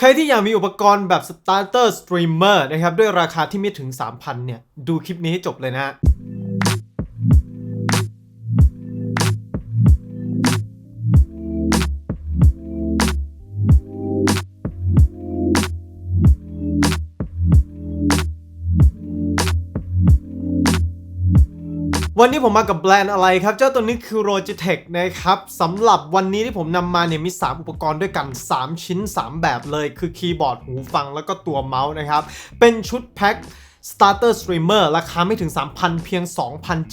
ใครที่อยากมีอุปกรณ์แบบ starter streamer นะครับ ด้วยราคาที่ไม่ถึง 3,000 เนี่ย ดูคลิปนี้ให้จบเลยนะฮะ วันนี้ผมมากับแบรนด์อะไรครับ เจ้าตัวนี้คือ Logitech นะครับสำหรับวันนี้ที่ผมนำมาเนี่ยมี 3 อุปกรณ์ด้วยกัน 3 ชิ้น 3 แบบเลย คือคีย์บอร์ดหูฟังแล้วก็ตัวเมาส์นะครับ เป็นชุดแพ็ค Starter Streamer ราคาไม่ถึง 3,000 เพียง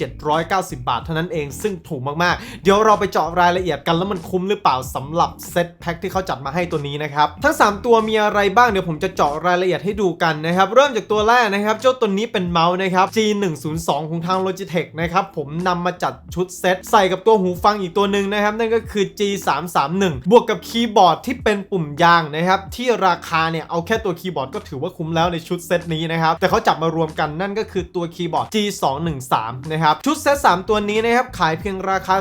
2,790 บาทเท่านั้นเองซึ่งถูกมากๆ เดี๋ยวเราไปเจาะรายละเอียดกันแล้วมันคุ้มหรือเปล่าสำหรับเซตแพ็คที่เขาจัดมาให้ตัวนี้นะครับ ทั้ง 3 ตัวมีอะไรบ้างเดี๋ยวผมจะเจาะรายละเอียดให้ดูกันนะครับ เริ่มจากตัวแรกนะครับ เจ้าตัวนี้เป็นเมาส์นะครับ G102 ของทาง Logitech นะครับผมนำมาจัดชุดเซตใส่กับตัวหูฟังอีกตัวหนึ่งนะครับนั่นก็คือ G331 บวกกับคีย์บอร์ดที่เป็นปุ่มยางนะครับที่ราคาเนี่ยเอาแค่ตัวคีย์บอร์ดก็ถือว่าคุ้มแล้วในชุดเซตนี้นะครับแต่เขาจับมารวมกันนั่นก็คือตัวคีย์บอร์ด G213 นะครับชุดเซต3ตัวนี้นะครับขายเพียงราคา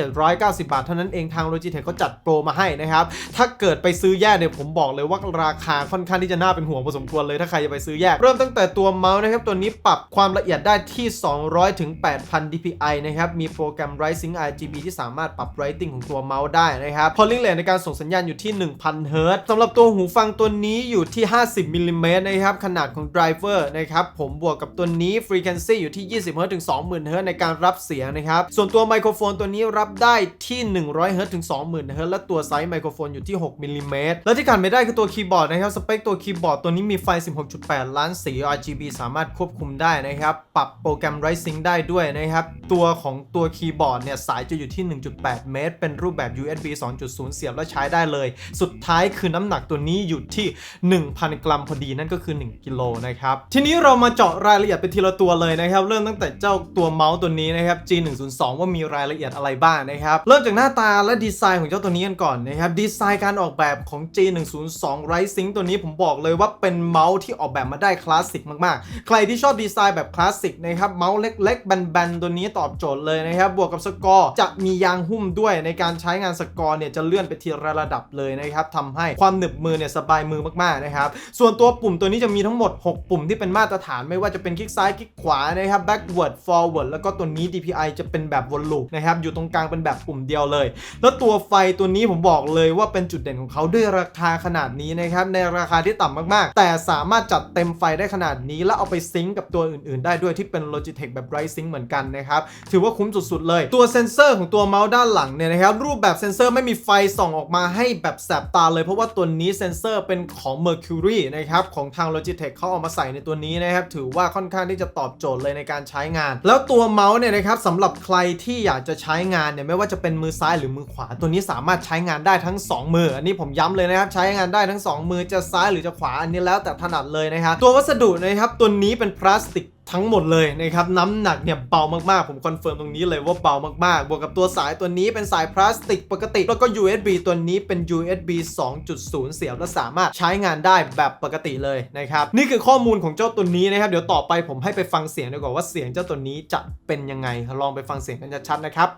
2,790 บาท เท่านั้นเองทาง Logitech เขาจัดโปรมาให้นะครับถ้าเกิดไปซื้อแยกเนี่ยผมบอกเลยว่าราคาค่อนข้างที่จะน่าเป็นห่วงพอสมควรเลยถ้าใครจะไปซื้อแยก เริ่มตั้งแต่ตัวเมาส์นะครับตัวนี้ปรับความละเอียดได้ที่ 200 ถึง 8,000 dpi นะครับมีโปรแกรม Rising RGB ที่สามารถปรับ Rating ของตัวเมาส์ได้นะครับ Polling rate ในการส่งสัญญาณอยู่ที่ 1,000 Hz สำหรับตัวหูฟังตัวนี้อยู่ที่ 50มิลลิเมตรนะครับขนาดของ driver นะครับ ผมบวกกับตัวนี้ frequency อยู่ที่ 20 Hz ถึง 20,000 Hz ในการรับเสียงนะครับ ส่วนตัวไมโครโฟนตัวนี้รับได้ที่ 100 Hz ถึง 20,000 Hz และตัวไซส์ไมโครโฟนอยู่ที่ 6มิลลิเมตรและที่ขาดไม่ได้คือตัวคีย์บอร์ดนะครับ สเปคตัวคีย์บอร์ดตัวนี้มีไฟ 16.8 ล้านสี RGB สามารถควบคุมได้นะครับ ปรับโปรแกรม Rising ได้ด้วยนะครับ ตัวของตัวคีย์บอร์ดเนี่ยสายจะอยู่ที่ 1.8 เมตร เป็นรูปแบบ USB 2.0 เสียบและใช้ได้เลย สุดท้ายคือน้ำหนักตัวนี้อยู่ที่ 1,000 กรัมพอดีนั่นก็คือ 1 กิโลนะครับ ทีนี้เรามาเจาะรายละเอียดไปทีละตัวเลยนะครับ เริ่มตั้งแต่เจ้าตัวเมาส์ตัวนี้นะครับ G102 ว่ามีรายละเอียดอะไรบ้างนะครับ เริ่มจากหน้าตาและดีไซน์ของเจ้าตัวนี้กันก่อนนะครับ ดีไซน์การออกแบบของ G102 Rising ตัวนี้ผมบอกเลยว่าเป็นเมาส์ที่ออกแบบมาได้คลาสสิกมากๆ ใครที่ชอบดีไซน์แบบคลาสสิกนะครับ เมาส์เล็กๆแบนๆตัวนี้ตอบโจทย์เลยนะครับ บวกกับสกอร์จะมียางหุ้มด้วยในการใช้งานสกอร์เนี่ยจะเลื่อนไปทีละระดับเลยนะครับทำให้ความหนึบมือเนี่ยสบายมือมากๆนะครับ ส่วนตัวปุ่มตัวนี้จะมีทั้งหมด 6 ปุ่มที่เป็นมาตรฐานไม่ว่าจะเป็นคลิกซ้ายคลิกขวานะครับ backward forward แล้วก็ตัวนี้ DPI จะเป็นแบบวนลูปนะครับอยู่ตรงกลางเป็นแบบปุ่มเดียวเลย แล้วตัวไฟตัวนี้ผมบอกเลยว่าเป็นจุดเด่นของเขาด้วยราคาขนาดนี้นะครับในราคาที่ต่ำมากๆ แต่สามารถจัดเต็มไฟได้ขนาดนี้ แล้วเอาไปซิงก์กับตัวอื่น ๆ ได้ด้วยที่เป็น Logitech แบบ Right Sync เหมือนกันนะครับถือว่าคุ้มสุดๆเลย ตัวเซนเซอร์ของตัวเมาส์ด้านหลังเนี่ยนะครับรูปแบบเซนเซอร์ไม่มีไฟส่องออกมาให้แบบแสบตาเลยเพราะว่าตัวนี้เซนเซอร์เป็นของ Mercury นะครับของทาง Logitech เขาเอามาใส่ในตัวนี้นะครับถือว่าค่อนข้างที่จะตอบโจทย์เลยในการใช้งาน แล้วตัวเมาส์เนี่ยนะครับสำหรับใครที่อยากจะใช้งานเนี่ยไม่ว่าจะเป็นมือซ้ายหรือมือขวา ตัวนี้สามารถใช้งานได้ทั้ง 2 มือ อันนี้ผมย้ำเลยนะครับใช้งานได้ทั้ง 2 มือจะซ้ายหรือจะขวาอันนี้แล้วแต่ถนัดเลยนะครับตัววัสดุนะครับตัวนี้เป็นพลาสติก ทั้งหมดเลยนะครับน้ำหนักเนี่ยเบามากๆ ผมคอนเฟิร์มตรงนี้เลยว่าเบามากๆ บวกกับตัวสายตัวนี้เป็นสายพลาสติกปกติ แล้วก็ USB ตัวนี้เป็น USB 2.0 เสียบและสามารถใช้งานได้แบบปกติเลยนะครับ นี่คือข้อมูลของเจ้าตัวนี้นะครับ เดี๋ยวต่อไปผมให้ไปฟังเสียงดีกว่าว่าเสียงเจ้าตัวนี้จะเป็นยังไงลองไปฟังเสียงกันชัดๆนะครับ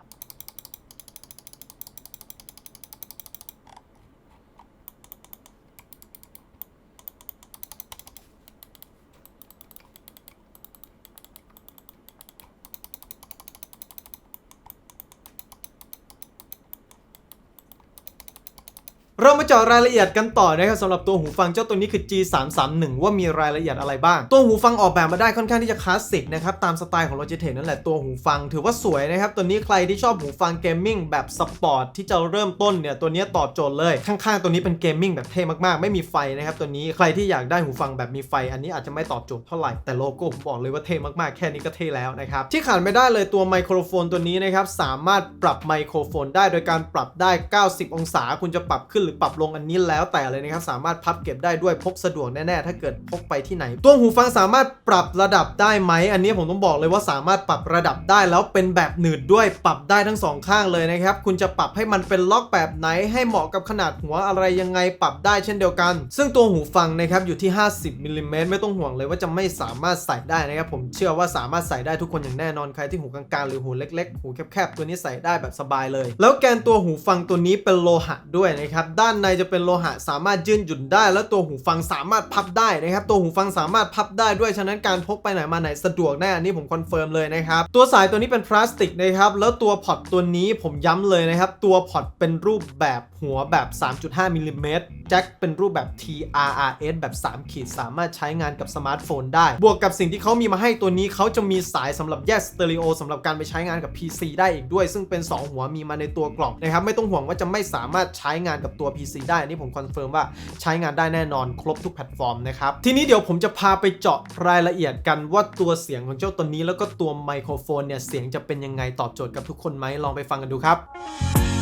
เรามาเจาะรายละเอียดกันต่อนะครับสำหรับตัวหูฟังเจ้าตัวนี้คือ G331 ว่ามีรายละเอียดอะไรบ้าง ตัวหูฟังออกแบบมาได้ค่อนข้างที่จะคลาสสิกนะครับตามสไตล์ของ Logitech นั่นแหละตัวหูฟังถือว่าสวยนะครับตัวนี้ใครที่ชอบหูฟังเกมมิ่งแบบสปอร์ตที่จะเริ่มต้นเนี่ยตัวนี้ตอบโจทย์เลยข้างๆ ตัวนี้เป็นเกมมิ่งแบบเท่มากๆ ไม่มีไฟนะครับตัวนี้ใครที่อยากได้หูฟังแบบมีไฟ อันนี้อาจจะไม่ตอบโจทย์เท่าไหร่แต่โลโก้ผมบอกเลยว่าเท่มากๆแค่นี้ก็เท่แล้วนะครับที่ขาดไม่ได้เลยตัวไมโครโฟนตัวนี้นะครับสามารถปรับไมโครโฟนได้โดยการปรับได้ 90 องศา คุณจะปรับขึ้นหรือปรับลงอันนี้แล้วแต่เลยนะครับ สามารถพับเก็บได้ด้วยพกสะดวกแน่ๆ ถ้าเกิดพกไปที่ไหน ตัวหูฟังสามารถปรับระดับได้ไหม อันนี้ผมต้องบอกเลยว่าสามารถปรับระดับได้แล้วเป็นแบบหนืดด้วยปรับได้ทั้งสองข้างเลยนะครับ คุณจะปรับให้มันเป็นล็อกแบบไหน ให้เหมาะกับขนาดหัวอะไรยังไงปรับได้เช่นเดียวกัน ซึ่งตัวหูฟังนะครับอยู่ที่ 50มิลลิเมตรไม่ต้องห่วงเลยว่าจะไม่สามารถใส่ได้นะครับ ผมเชื่อว่าสามารถใส่ได้ทุกคนอย่างแน่นอนใครที่หูกลางๆหรือหูเล็ก ๆ หูแคบๆตัวนี้ใส่ได้แบบสบายเลย แล้วแกนตัวหูฟังตัวนี้เป็นโลหะด้วยนะครับด้านในจะเป็นโลหะสามารถยืนหยุ่นได้ แล้วตัวหูฟังสามารถพับได้นะครับ ตัวหูฟังสามารถพับได้ด้วยฉะนั้นการพกไปไหนมาไหนสะดวกแน่อันนี้ผมคอนเฟิร์มเลยนะครับ ตัวสายตัวนี้เป็นพลาสติกนะครับแล้วตัวพอร์ตตัวนี้ผมย้ำเลยนะครับ ตัวพอร์ตเป็นรูปแบบหัวแบบ 3.5มิลลิเมตรแจ็คเป็นรูปแบบ TRRS แบบ 3 ขีดสามารถใช้งานกับสมาร์ทโฟนได้ บวกกับสิ่งที่เขามีมาให้ตัวนี้เขาจะมีสายสำหรับแยกสเตอริโอสำหรับการไปใช้งานกับ PC ได้อีกด้วย ซึ่งเป็น 2 หัวมีมาในตัวกล่องนะครับไม่ต้องห่วงว่าจะไม่สามารถใช้งานกับตัว PC ได้ อันนี่ผมคอนเฟิร์มว่าใช้งานได้แน่นอนครบทุกแพลตฟอร์มนะครับ ทีนี้เดี๋ยวผมจะพาไปเจาะรายละเอียดกันว่าตัวเสียงของเจ้าตัวนี้แล้วก็ตัวไมโครโฟนเนี่ยเสียงจะเป็นยังไงตอบโจทย์กับทุกคนไหมลองไปฟังกันดูครับ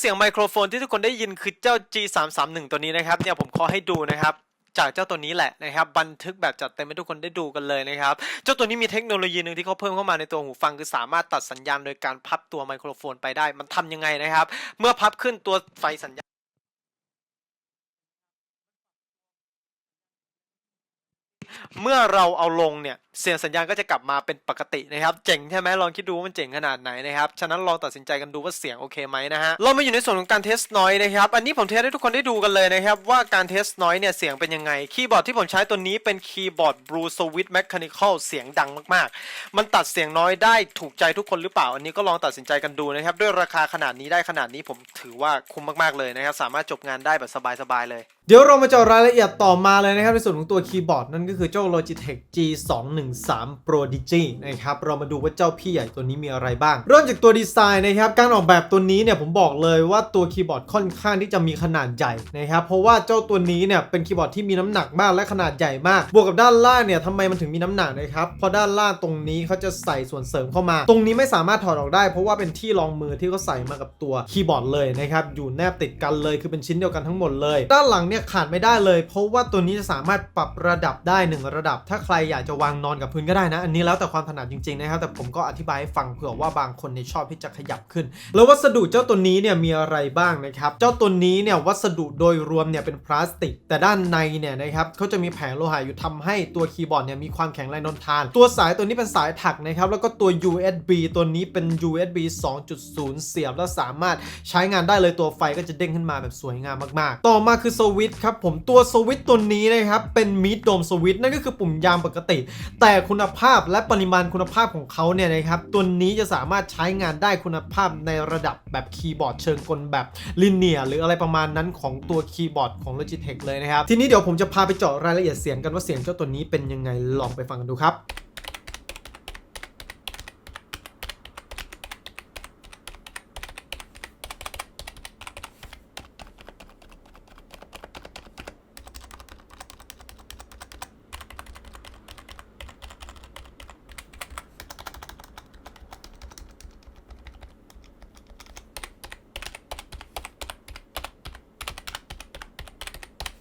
เสียงไมโครโฟนที่ทุกคนได้ยินคือเจ้า G331 ตัวนี้นะครับเนี่ยผมขอให้ดูนะครับจากเจ้าตัวนี้แหละนะครับบันทึกแบบจัดเต็มให้ทุกคนได้ดูกันเลยนะครับเจ้าตัวนี้มีเทคโนโลยีหนึ่งที่เขาเพิ่มเข้ามาในตัวหูฟังคือสามารถตัดสัญญาณโดยการพับตัวไมโครโฟนไปได้มันทำยังไงนะครับ เมื่อพับขึ้นตัวไฟสัญญาณเมื่อเราเอาลงเนี่ยเสียงสัญญาณก็จะกลับมาเป็นปกตินะครับ เจ๋งใช่ไหมลองคิดดูว่ามันเจ๋งขนาดไหนนะครับ ฉะนั้นลองตัดสินใจกันดูว่าเสียงโอเคไหมนะฮะ เรามาอยู่ในส่วนของการเทสน้อยนะครับ อันนี้ผมเทสให้ทุกคนได้ดูกันเลยนะครับ ว่าการเทสน้อยเนี่ยเสียงเป็นยังไง คีย์บอร์ดที่ผมใช้ตัวนี้เป็นคีย์บอร์ด Blue Switch Mechanical เสียงดังมากๆ มันตัดเสียงน้อยได้ถูกใจทุกคนหรือเปล่า อันนี้ก็ลองตัดสินใจกันดูนะครับ ด้วยราคาขนาดนี้ได้ขนาดนี้ผมถือว่าคุ้มมากๆเลยนะครับ สามารถจบงานได้แบบสบายๆเลย เดี๋ยวเรามาเจาะรายละเอียดต่อมาเลยนะครับในส่วนของตัวคีย์บอร์ดนั่นก็คือเจ้า Logitech G21 13 Prodigy นะครับเรามาดูว่าเจ้าพี่ใหญ่ตัวนี้มีอะไรบ้าง เริ่มจากตัวดีไซน์นะครับการออกแบบตัวนี้เนี่ยผมบอกเลยว่าตัวคีย์บอร์ดค่อนข้างที่จะมีขนาดใหญ่นะครับเพราะว่าเจ้าตัวนี้เนี่ยเป็นคีย์บอร์ดที่มีน้ำหนักมากและขนาดใหญ่มาก บวกกับด้านล่างเนี่ยทำไมมันถึงมีน้ำหนักนะครับเพราะด้านล่างตรงนี้เขาจะใส่ส่วนเสริมเข้ามา ตรงนี้ไม่สามารถถอดออกได้ เพราะว่าเป็นที่รองมือที่เขาใส่มากับตัวคีย์บอร์ดเลยนะครับอยู่แนบติดกันเลยคือเป็นชิ้นเดียวกันทั้งหมดเลย ด้านหลังเนี่ยขาดไม่ได้เลย เพราะว่าตัวนี้จะสามารถปรับระดับได้ 1 ระดับ ถ้าใครอยากจะวางนอนกับพื้นก็ได้นะ อันนี้แล้วแต่ความถนัดจริงๆนะครับ แต่ผมก็อธิบายให้ฟังเผื่อว่าบางคนในยชอบที่จะขยับขึ้น แล้ววัสดุเจ้าตัวนี้เนี่ยมีอะไรบ้างนะครับ เจ้าตัวนี้เนี่ยวัสดุโดยรวมเนี่ยเป็นพลาสติก แต่ด้านในเนี่ยนะครับเขาจะมีแผงโลหะอยู่ทำให้ตัวคีย์บอร์ดเนี่ยมีความแข็งแรงทนทาน ตัวสายตัวนี้เป็นสายถักนะครับ แล้วก็ตัว USB ตัวนี้เป็น USB 2.0 เสียบแล้วสามารถใช้งานได้เลยตัวไฟก็จะเด้งขึ้นมาแบบสวยงามมากๆ ต่อมาคือสวิตช์ครับผมตัวสวิตช์ตัวนี้นะครับเป็นมิดโดมสวิตช์นั่นก็คือปุ่มยามปกติแต่คุณภาพและปริมาณคุณภาพของเขาเนี่ยนะครับตัวนี้จะสามารถใช้งานได้คุณภาพในระดับแบบคีย์บอร์ดเชิงกลแบบลิเนียหรืออะไรประมาณนั้นของตัวคีย์บอร์ดของ Logitech เลยนะครับ ทีนี้เดี๋ยวผมจะพาไปเจาะรายละเอียดเสียงกันว่าเสียงเจ้าตัวนี้เป็นยังไงลองไปฟังกันดูครับ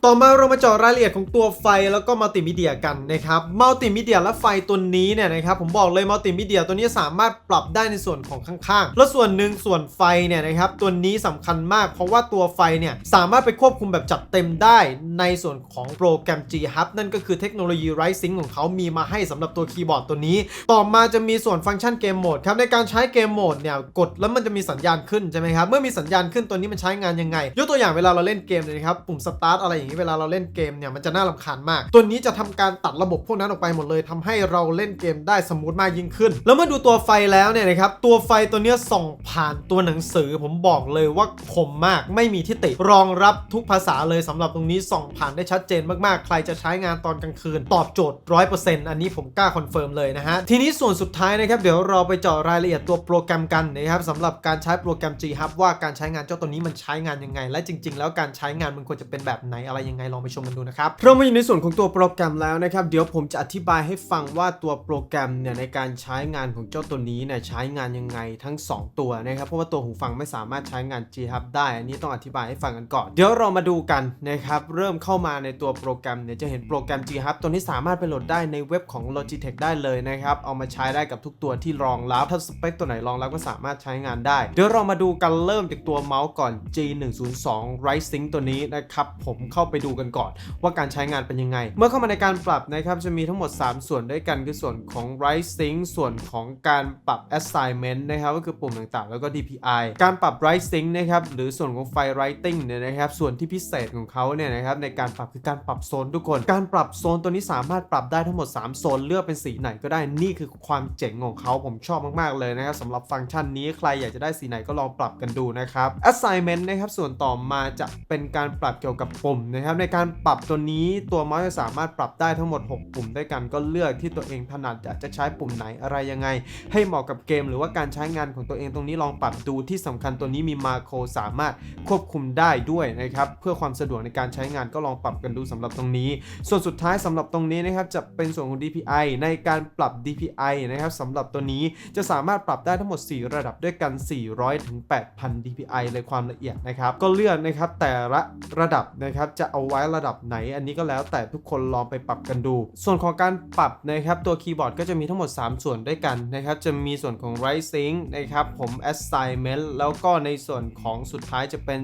ต่อมาเรามาเจาะรายละเอียดของตัวไฟแล้วก็มัลติมีเดียกันนะครับมัลติมีเดียและไฟตัวนี้เนี่ยนะครับผมบอกเลยมัลติมีเดียตัวนี้สามารถปรับได้ในส่วนของข้างๆ แล้วส่วนหนึ่งส่วนไฟเนี่ยนะครับตัวนี้สำคัญมาก เพราะว่าตัวไฟเนี่ยสามารถไปควบคุมแบบจัดเต็มได้ในส่วนของโปรแกรม G Hub นั่นก็คือเทคโนโลยี Right Sync ของเขามีมาให้สำหรับตัวคีย์บอร์ดตัวนี้ ต่อมาจะมีส่วนฟังก์ชันเกมโหมดครับในการใช้เกมโหมดเนี่ยกดแล้วมันจะมีสัญญาณขึ้นใช่ไหมครับเมื่อมีสัญญาณขึ้นตัวนี้มันใช้งานยังไง ยกตัวอย่างเวลาเราเล่นเกมเลยครับปุ่มสตาร์ทอะไรอย่างนี้เวลาเราเล่นเกมเนี่ยมันจะน่ารำคาญมาก ตัวนี้จะทำการตัดระบบพวกนั้นออกไปหมดเลยทำให้เราเล่นเกมได้สมูทมากยิ่งขึ้น แล้วเมื่อดูตัวไฟแล้วเนี่ยนะครับตัวไฟตัวเนี้ยส่องผ่านตัวหนังสือผมบอกเลยว่าคมมากไม่มีที่ติรองรับทุกภาษาเลยสำหรับตรงนี้ส่องผ่านได้ชัดเจนมากๆ ใครจะใช้งานตอนกลางคืน ตอบโจทย์ 100%อันนี้ผมกล้าคอนเฟิร์มเลยนะฮะ ทีนี้ส่วนสุดท้ายนะครับเดี๋ยวเราไปเจาะรายละเอียดตัวโปรแกรมกันนะครับสำหรับการใช้โปรแกรม G Hub ว่าการใช้งานเจ้าตัวนี้มันใช้งานยังไง และจริง ๆ แล้วการใช้งานมันควรจะเป็นแบบไหนอะไรยังไงลองไปชมกันดูนะครับเรามาอยู่ในส่วนของตัวโปรแกรมแล้วนะครับ เดี๋ยวผมจะอธิบายให้ฟังว่าตัวโปรแกรมเนี่ยในการใช้งานของเจ้าตัวนี้เนี่ยใช้งานยังไงทั้ง 2 ตัวนะครับ เพราะว่าตัวหูฟังไม่สามารถใช้งาน G Hub ได้ อันนี้ต้องอธิบายให้ฟังกันก่อน เดี๋ยวเรามาดูกันนะครับเริ่มเข้ามาในตัวโปรแกรมเนี่ยจะเห็นโปรแกรม G Hub ตัวนี้สามารถไปโหลดได้ในเว็บของ Logitech ได้เลยนะครับเอามาใช้ได้กับทุกตัวที่รองรับถ้าสเปคตัวไหนรองรับก็สามารถใช้งานได้ เดี๋ยวเรามาดูกันเริ่มจากตัวเมาส์ก่อน G102 Right Sync ตัวนี้นะครับผมเข้าไปดูกันก่อน ว่าการใช้งานเป็นยังไง เมื่อเข้ามาในการปรับนะครับจะมีทั้งหมด 3 ส่วนด้วยกันคือส่วนของ Right Sync ส่วนของการปรับ Assignment นะครับก็คือปุ่มต่างๆ แล้วก็ DPI การปรับ Right Sync นะครับหรือส่วนของไฟ Writing เนี่ยนะครับส่วนที่พิเศษของเขาเนี่ยนะครับในการปรับคือการปรับโซนทุกคน การปรับโซนตัวนี้สามารถปรับได้ทั้งหมด 3 โซนเลือกเป็นสีไหนก็ได้นี่คือความเจ๋งของเขาผมชอบมากๆเลยนะครับสำหรับฟังก์ชันนี้ใครอยากจะได้สีไหนก็ลองปรับกันดูนะครับ Assignment นะครับส่วนต่อมาจะเป็นการปรับเกี่ยวกับปุ่มนะครับในการปรับตัวนี้ตัวเมาส์จะสามารถปรับได้ทั้งหมด 6 ปุ่มด้วยกันก็เลือกที่ตัวเองถนัดอยากจะใช้ปุ่มไหนอะไรยังไง ให้เหมาะกับเกมหรือว่าการใช้งานของตัวเองตรงนี้ลองปรับดูที่สำคัญตัวนี้มีมาโครสามารถควบคุมได้ด้วยนะครับเพื่อความสะดวกในการใช้งานก็ลองปรับกันดูสำหรับตรงนี้ ส่วนสุดท้ายสำหรับตรงนี้นะครับจะเป็นส่วนของ DPI ในการปรับ DPI นะครับสำหรับตัวนี้จะสามารถปรับได้ทั้งหมด 4 ระดับด้วยกัน 400 ถึง 8,000 DPI เลยความละเอียดนะครับก็เลือกนะครับแต่ละระดับนะครับจะเอาไว้ระดับไหน อันนี้ก็แล้วแต่ทุกคนลองไปปรับกันดู ส่วนของการปรับนะครับตัวคีย์บอร์ดก็จะมีทั้งหมด 3 ส่วนด้วยกันนะครับจะมีส่วนของ Right Sync นะครับผม Assignment แล้วก็ในส่วนของสุดท้ายจะเป็น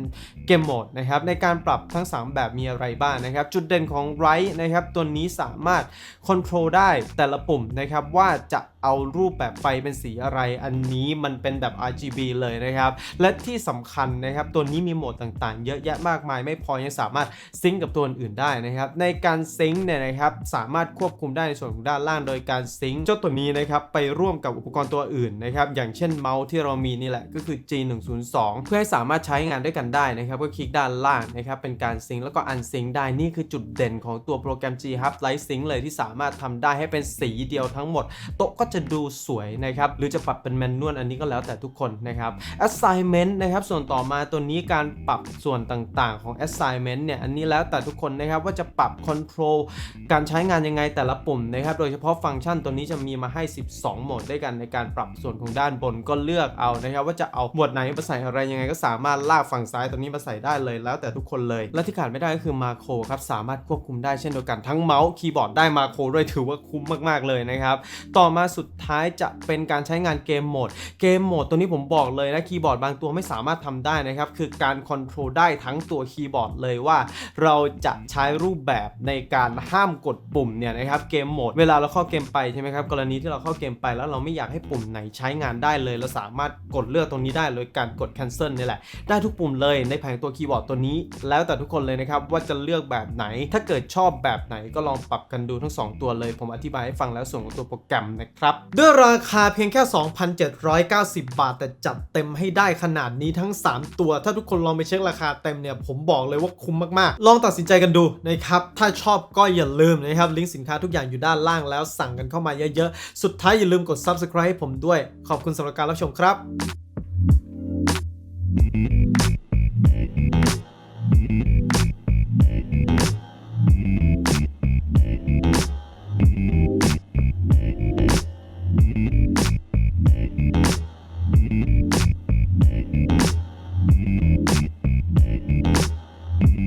เกมโหมดนะครับในการปรับทั้ง 3 แบบมีอะไรบ้างนะครับ จุดเด่นของ Right นะครับตัวนี้สามารถคอนโทรลได้แต่ละปุ่มนะครับว่าจะ เอารูปแบบไฟเป็นสีอะไร อันนี้มันเป็นแบบ RGB เลยนะครับ และที่สำคัญนะครับตัวนี้มีโหมดต่างๆ เยอะแยะมากมาย ไม่พอยังสามารถซิงกับตัวอื่นได้นะครับ ในการซิงก์เนี่ยนะครับสามารถควบคุมได้ในส่วนของด้านล่างโดยการซิงก์เจ้าตัวนี้นะครับไปร่วมกับอุปกรณ์ตัวอื่นนะครับอย่างเช่นเมาส์ที่เรามีนี่แหละก็คือ G102 เพื่อให้สามารถใช้งานด้วยกันได้นะครับก็คลิกด้านล่างนะครับเป็นการซิงก์แล้วก็อันซิงก์ได้นี่คือจุดเด่นของตัวโปรแกรม G Hub Light Sync เลยที่สามารถทำได้ให้เป็นสีเดียวทั้งหมดโต๊ะก็จะจะดูสวยนะครับ หรือจะปรับเป็นแมนนวลอันนี้ก็แล้วแต่ทุกคนนะครับ assignment นะครับ ส่วนต่อมาตัวนี้การปรับส่วนต่างๆของ assignment เนี่ย อันนี้แล้วแต่ทุกคนนะครับ ว่าจะปรับ control การใช้งานยังไงแต่ละปุ่มนะครับ โดยเฉพาะฟังก์ชันตัวนี้จะมีมาให้ 12 โหมดด้วยกันในการปรับส่วนของด้านบนก็เลือกเอานะครับ ว่าจะเอาหมวดไหนมาใส่อะไรยังไงก็สามารถลากฝั่งซ้ายตัวนี้มาใส่ได้เลยแล้วแต่ทุกคนเลย และที่ขาดไม่ได้ก็คือมาโครครับสามารถควบคุมได้เช่นเดียวกันทั้งเมาส์คีย์บอร์ดได้มาโครด้วยถือว่าคุ้มมากๆเลยนะครับต่อมาสุดท้ายจะเป็นการใช้งานเกมโหมด เกมโหมดตัวนี้ผมบอกเลยนะคีย์บอร์ดบางตัวไม่สามารถทำได้นะครับ คือการคอนโทรลได้ทั้งตัวคีย์บอร์ดเลยว่า เราจะใช้รูปแบบในการห้ามกดปุ่มเนี่ยนะครับเกมโหมด เวลาเราเข้าเกมไปใช่ไหมครับกรณีที่เราเข้าเกมไปแล้วเราไม่อยากให้ปุ่มไหนใช้งานได้เลย เราสามารถกดเลือกตรงนี้ได้เลยการกด cancel นี่แหละ ได้ทุกปุ่มเลยในแผงตัวคีย์บอร์ดตัวนี้ แล้วแต่ทุกคนเลยนะครับว่าจะเลือกแบบไหน ถ้าเกิดชอบแบบไหนก็ลองปรับกันดูทั้ง 2 ตัวเลย ผมอธิบายให้ฟังแล้วส่วนของตัวโปรแกรมนะครับด้วยราคาเพียงแค่ 2,790 บาท แต่จัดเต็มให้ได้ขนาดนี้ทั้ง 3 ตัว ถ้าทุกคนลองไปเช็คราคาเต็มเนี่ย ผมบอกเลยว่าคุ้มมากๆ ลองตัดสินใจกันดูนะครับ ถ้าชอบก็อย่าลืมนะครับ ลิงก์สินค้าทุกอย่างอยู่ด้านล่างแล้วสั่งกันเข้ามาเยอะๆ สุดท้ายอย่าลืมกด subscribe ให้ผมด้วย ขอบคุณสำหรับการรับชมครับ